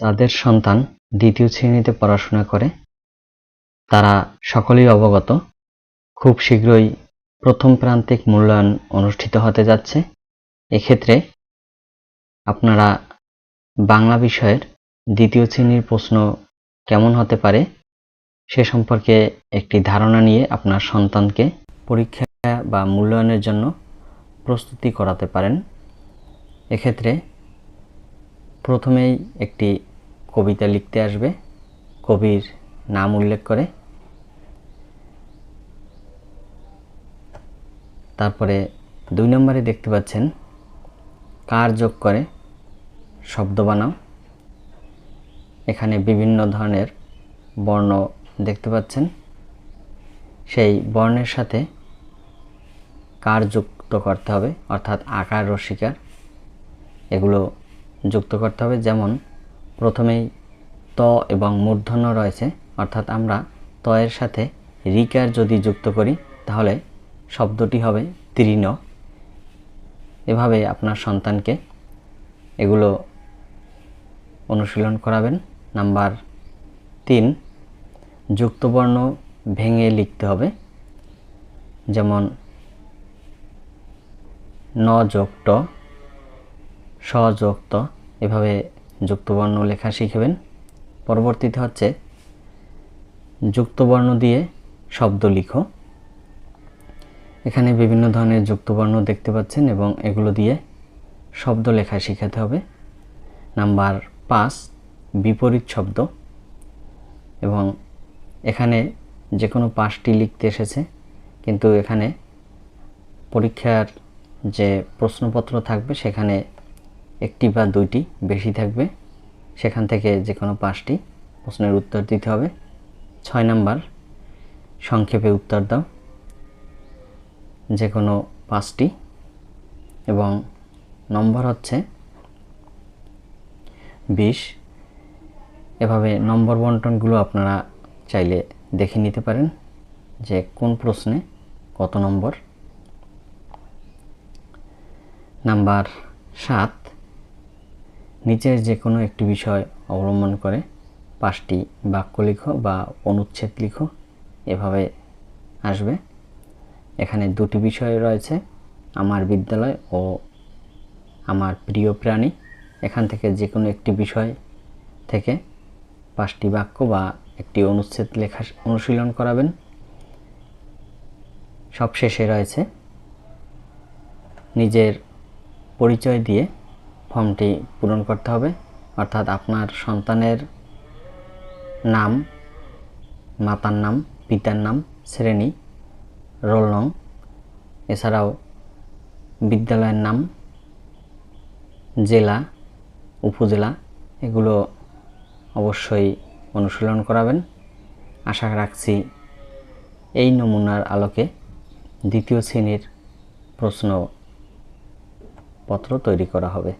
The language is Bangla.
যাদের সন্তান দ্বিতীয় শ্রেণীতে পড়াশোনা করে। তারা সকলেই অবগত। খুব শীঘ্রই প্রথম প্রান্তিক মূল্যায়ন অনুষ্ঠিত হতে যাচ্ছে। এক্ষেত্রে আপনারা বাংলা বিষয়ের দ্বিতীয় শ্রেণির প্রশ্ন কেমন হতে পারে সে সম্পর্কে একটি ধারণা নিয়ে আপনার সন্তানকে পরীক্ষা বা মূল্যায়নের জন্য প্রস্তুতি করাতে পারেন। এক্ষেত্রে প্রথমেই একটি কবিতা লিখতে আসবে, কবির নাম উল্লেখ করে। তারপরে দুই নম্বরে দেখতে পাচ্ছেন, কার যোগ করে, শব্দ বানাও। এখানে বিভিন্ন ধরনের বর্ণ দেখতে পাচ্ছেন। সেই বর্ণের সাথে কার যুক্ত করতে হবে, অর্থাৎ আকার রসিকার এগুলো যুক্ত করতে হবে। যেমন প্রথমেই ত এবং মূর্ধন্য রয়েছে, অর্থাৎ আমরা ত এর সাথে রিকার যদি যুক্ত করি, তাহলে শব্দটি হবে তৃণ এভাবে আপনার সন্তানকে এগুলো অনুশীলন করাবেন। নাম্বার তিন, যুক্তবর্ণ ভেঙে লিখতে হবে, যেমন ন যোগ ট, স যোগ ত, এভাবে যুক্তবর্ণ লেখা শিখবেন। পরবর্তীতে হচ্ছে যুক্তবর্ণ দিয়ে শব্দ লিখো। এখানে বিভিন্ন ধরনের যুক্তবর্ণ দেখতে পাচ্ছেন এবং এগুলো দিয়ে শব্দ লেখা শেখাতে হবে। নাম্বার পাঁচ, বিপরীত শব্দ। এবং এখানে যে কোনো পাঁচটি লিখতে এসেছে, কিন্তু এখানে পরীক্ষার যে প্রশ্নপত্র থাকবে সেখানে একটি বা দুইটি বেশি থাকবে। সেখান থেকে যে কোনো পাঁচটি প্রশ্নের উত্তর দিতে হবে। ছয় নাম্বার, সংক্ষেপে উত্তর দাও। যে কোনো পাঁচটি। এবং নম্বর হচ্ছে বিশ। এভাবে নম্বর বন্টনগুলো আপনারা চাইলে দেখে নিতে পারেন যে কোন প্রশ্নে কত নম্বর। নাম্বার সাত নিচের যে কোনো একটি বিষয় অবলম্বন করে পাঁচটি বাক্য লিখো বা অনুচ্ছেদ লিখো, এভাবে আসবে। এখানে দুটি বিষয় রয়েছে, আমার বিদ্যালয় ও আমার প্রিয় প্রাণী। এখান থেকে যে কোনো একটি বিষয় থেকে পাঁচটি বাক্য বা একটি অনুচ্ছেদ লেখা অনুশীলন করাবেন। সবশেষে রয়েছে, নিজের পরিচয় দিয়ে ফর্মটি পূরণ করতে হবে। অর্থাৎ আপনার সন্তানের নাম, মাতার নাম, পিতার নাম, শ্রেণি, রোল নং, এছাড়াও বিদ্যালয়ের নাম, জেলা, উপজেলা, এগুলো অবশ্যই অনুশীলন করাবেন। আশা রাখছি এই নমুনার আলোকে দ্বিতীয় শ্রেণির প্রশ্নপত্র তৈরি করা হবে।